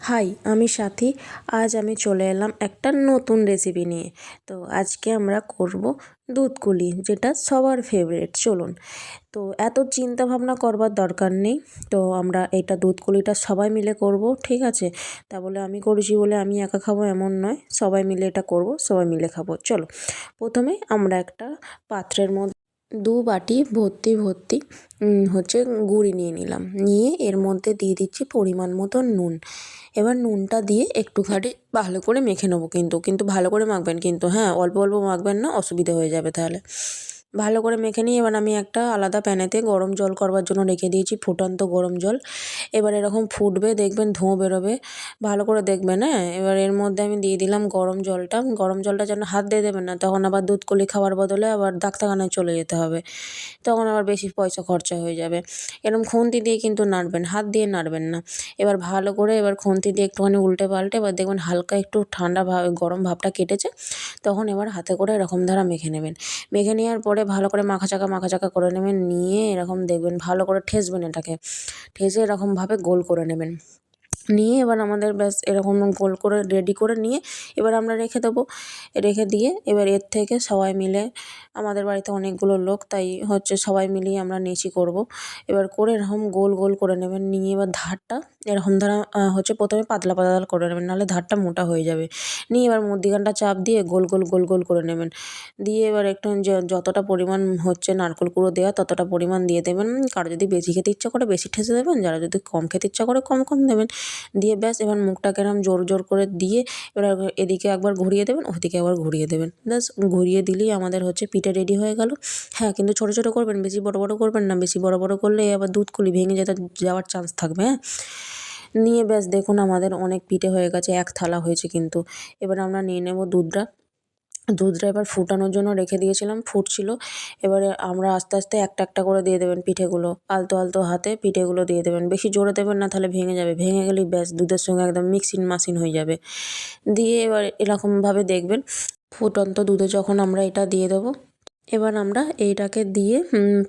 High, আমি সাথী। আজ আমি চলে এলাম একটা নতুন রেসিপি নিয়ে। তো আজকে আমরা করব দুধ কুলি, যেটা সবার ফেভারিট চলুন। তো এত চিন্তা ভাবনা করবার দরকার নেই। তো আমরা এটা দুধ কুলিটা সবাই মিলে করব, ঠিক আছে? তা বলে আমি করেছি বলে আমি একা খাব এমন নয়। সবাই মিলে এটা করব, সবাই মিলে খাব। চলো, প্রথমে আমরা একটা পাত্রের মধ্যে দু বাটি ভর্তি ভর্তি হচ্ছে গুড়ি নিয়ে নিলাম। নিয়ে এর মধ্যে দিয়ে দিচ্ছি পরিমাণ মতো নুন। এবার নুনটা দিয়ে একটুখানি ভালো করে মেখে নেব কিন্তু কিন্তু ভালো করে মাখবেন কিন্তু হ্যাঁ অল্প অল্প মাখবেন না, অসুবিধে হয়ে যাবে তাহলে। ভালো করে মেখে নিয়ে এবার আমি একটা আলাদা প্যানেতে গরম জল করবার জন্য রেখে দিয়েছি, ফুটন্ত গরম জল। এবার এরকম ফুটবে, দেখবেন ধোঁয়া বেরোবে। ভালো করে দেখবেন হ্যাঁ? এবার এর মধ্যে আমি দিয়ে দিলাম গরম জলটা। গরম জলটা যেন হাত দিয়ে দেবেন না, তখন আবার দুধ কলি খাওয়ার বদলে আবার ডাক্তারখানায় চলে যেতে হবে। তখন আবার বেশি পয়সা খরচা হয়ে যাবে। এরকম খুন্তি দিয়ে কিন্তু নাড়বেন, হাত দিয়ে নাড়বেন না। এবার ভালো করে এবার খুন্তি দিয়ে একটুখানি উল্টে পাল্টে এবার দেখবেন হালকা একটু ঠান্ডা ভাব, গরম ভাবটা কেটেছে। তখন এবার হাতে করে এরকম ধারা মেখে নেবেন। মেখে নেওয়ার পরে ভালো করে মাখা চাকা মাখা চাকা করে নেবেন, নিয়ে এরকম দেখবেন, ভালো করে ঠেসবেন এটাকে। ঠেসে এরকমভাবে গোল করে নেবেন। নিয়ে এবার আমাদের ব্যাস এরকম গোল করে, রেডি করে নিয়ে এবার আমরা রেখে দেবো। রেখে দিয়ে এবার এর থেকে সবাই মিলে, আমাদের বাড়িতে অনেকগুলো লোক, তাই হচ্ছে সবাই মিলেই আমরা নেচি করব। এবার করে এরকম গোল গোল করে নেবেন। নিয়ে এবার ধারটা এরকম ধারা হচ্ছে প্রথমে পাতলা পাতলা করে নেবেন, নাহলে ধারটা মোটা হয়ে যাবে। নিয়ে এবার মধ্যিখানটা চাপ দিয়ে গোল গোল গোল গোল করে নেবেন। দিয়ে এবার একটু যতটা পরিমাণ হচ্ছে নারকেল কুড়ো দেওয়া, ততটা পরিমাণ দিয়ে দেবেন। কারও যদি বেশি খেতে ইচ্ছা করে বেশি ঠেসে দেবেন, যারা যদি কম খেতে ইচ্ছা করে কম কম দেবেন। দিয়ে ব্যাস, এবার মুখটাকে এরম জোর জোর করে দিয়ে এবার এদিকে একবার ঘুরিয়ে দেবেন, ওদিকে একবার ঘুরিয়ে দেবেন। ব্যাস, ঘুরিয়ে দিলেই আমাদের হচ্ছে পিঠে রেডি হয়ে গেল। হ্যাঁ কিন্তু ছোটো ছোটো করবেন, বেশি বড় বড় করবেন না। বেশি বড় বড় করলে আবার দুধ কুলি ভেঙে যেতে যাওয়ার চান্স থাকবে হ্যাঁ। নিয়ে ব্যাস দেখুন আমাদের অনেক পিঠে হয়ে গেছে, এক থালা হয়েছে কিন্তু। এবার আমরা নিয়ে নেব দুধটা। দুধটা এবার ফুটানোর জন্য রেখে দিয়েছিলাম, ফুটছিল। এবারে আমরা আস্তে আস্তে একটা একটা করে দিয়ে দেবেন পিঠেগুলো। আলতো আলতো হাতে পিঠেগুলো দিয়ে দেবেন। বেশি জোরে দেবেন না, তাহলে ভেঙে যাবে। ভেঙে গেলেই ব্যাস দুধের সঙ্গে একদম মিক্সিন মাসিন হয়ে যাবে। দিয়ে এবার এরকমভাবে দেখবেন ফুটন্ত দুধে যখন আমরা এটা দিয়ে দেবো এবার আমরা এইটাকে দিয়ে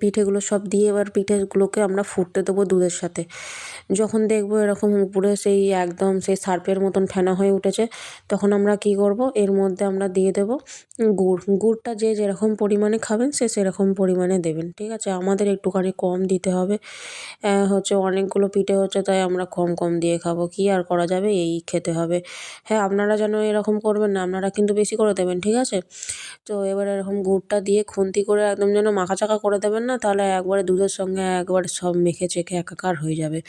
পিঠেগুলো সব দিয়ে এবার পিঠেগুলোকে আমরা ফুটতে দেবো দুধের সাথে। যখন দেখব এরকম উপরে সেই একদম সেই সার্পের মতন ফেনা হয়ে উঠেছে, তখন আমরা কী করব? এর মধ্যে আমরা দিয়ে দেবো গুড়। গুড়টা যে যেরকম পরিমাণে খাবেন, সে সেরকম পরিমাণে দেবেন, ঠিক আছে? আমাদের একটুখানি কম দিতে হবে। হচ্ছে অনেকগুলো পিঠে হচ্ছে, তাই আমরা কম কম দিয়ে খাব। কী আর করা যাবে? এই খেতে হবে। হ্যাঁ আপনারা যেন এরকম করবেন না, আপনারা কিন্তু বেশি করে দেবেন, ঠিক আছে? তো এবার এরকম গুড়টা দিয়ে খুন্তি করে একদম যেন মাখাচাকা করে দেবেন না, তাহলে একবারে দুধের সঙ্গে একবারে সব মেখে চেখে একাকার হয়ে যাবে।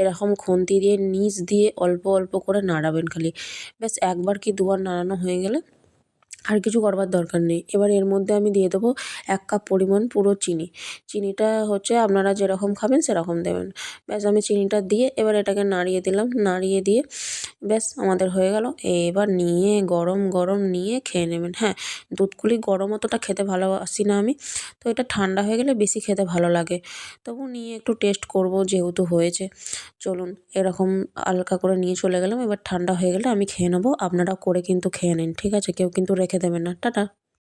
এরকম খুন্তি দিয়ে, নিচ দিয়ে অল্প অল্প করে নাড়াবেন খালি। ব্যাস একবার কি দুবার নাড়ানো হয়ে গেলে আর কিছু করবার দরকার নেই। এবার এর মধ্যে আমি দিয়ে দেবো এক কাপ পরিমাণ পুরো চিনি। চিনিটা হচ্ছে আপনারা যেরকম খাবেন সেরকম দেবেন। ব্যাস আমি চিনিটা দিয়ে এবার এটাকে নাড়িয়ে দিলাম। নাড়িয়ে দিয়ে ব্যাস আমাদের হয়ে গেল। এবার নিয়ে গরম গরম নিয়ে খেয়ে নেবেন। হ্যাঁ দুধগুলি গরম অতটা খেতে ভালোবাসি না আমি। তো এটা ঠান্ডা হয়ে গেলে বেশি খেতে ভালো লাগে। তবু নিয়ে একটু টেস্ট করব যেহেতু হয়েছে। চলুন এরকম হালকা করে নিয়ে চলে গেলাম। এবার ঠান্ডা হয়ে গেলে আমি খেয়ে নেব। আপনারা করে কিন্তু খেয়ে নিন। ঠিক আছে? কেউ কিন্তু রেখে দেবেন না। টাটা।